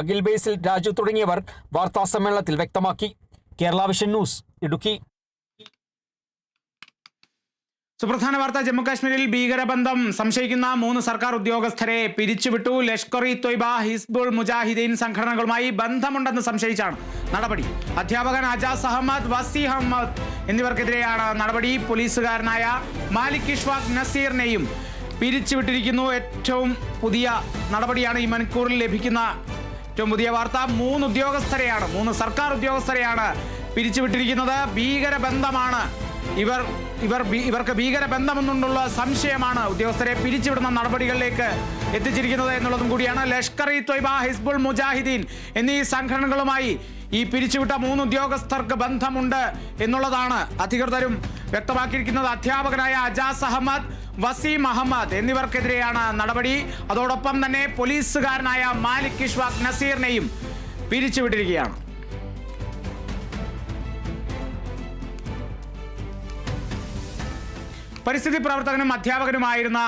അഖിൽ ബേസിൽ രാജു തുടങ്ങിയവർ വാർത്താസമ്മേളനത്തിൽ വ്യക്തമാക്കി. Kerala vision news Idukki. സുപ്രധാന വാർത്ത ജമ്മുകാശ്മീരിൽ ഭീകരബന്ധം. സംശയിക്കുന്ന മൂന്ന് സർക്കാർ ഉദ്യോഗസ്ഥരെ പിരിച്ചുവിട്ടു. ലഷ്കർ ഇ തൊയ്ബ ഹിസ്ബുൾ മുജാഹിദീൻ സംഘടനകളുമായി ബന്ധമുണ്ടെന്ന് സംശയിച്ചാണ് നടപടി. അധ്യാപകൻ അജാസ് അഹമ്മദ് വസി അഹമ്മദ് എന്നിവർക്കെതിരെയാണ് നടപടി. പോലീസുകാരനായ മാലിക് ഇഷ്വാഖ് നസീറിനെയും പിരിച്ചുവിട്ടിരിക്കുന്നു. ഏറ്റവും പുതിയ നടപടിയാണ് ഈ മണിക്കൂറിൽ ലഭിക്കുന്ന ഏറ്റവും പുതിയ വാർത്ത. മൂന്ന് ഉദ്യോഗസ്ഥരെയാണ് മൂന്ന് സർക്കാർ ഉദ്യോഗസ്ഥരെയാണ് പിരിച്ചുവിട്ടിരിക്കുന്നത്. ഭീകര ബന്ധമാണ് ഇവർ ഇവർ ഇവർക്ക് ഭീകര ബന്ധമെന്നുള്ള സംശയമാണ് ഉദ്യോഗസ്ഥരെ പിരിച്ചുവിടുന്ന നടപടികളിലേക്ക് എത്തിച്ചിരിക്കുന്നത് എന്നുള്ളതും കൂടിയാണ്. ലഷ്കർ ഇ തൊയ്ബ ഹിസ്ബുൾ മുജാഹിദീൻ എന്നീ സംഘടനകളുമായി ഈ പിരിച്ചുവിട്ട മൂന്ന് ഉദ്യോഗസ്ഥർക്ക് ബന്ധമുണ്ട് എന്നുള്ളതാണ് അധികൃതരും വ്യക്തമാക്കിയിരിക്കുന്നത്. അധ്യാപകനായ അജാസ് അഹമ്മദ് വസീം അഹമ്മദ് എന്നിവർക്കെതിരെയാണ് നടപടി. അതോടൊപ്പം തന്നെ പോലീസുകാരനായ മാലിക് ഇഷ്വാഖ് നസീറിനെയും പിരിച്ചുവിട്ടിരിക്കുകയാണ്. പരിസ്ഥിതി പ്രവർത്തകനും അധ്യാപകനുമായിരുന്ന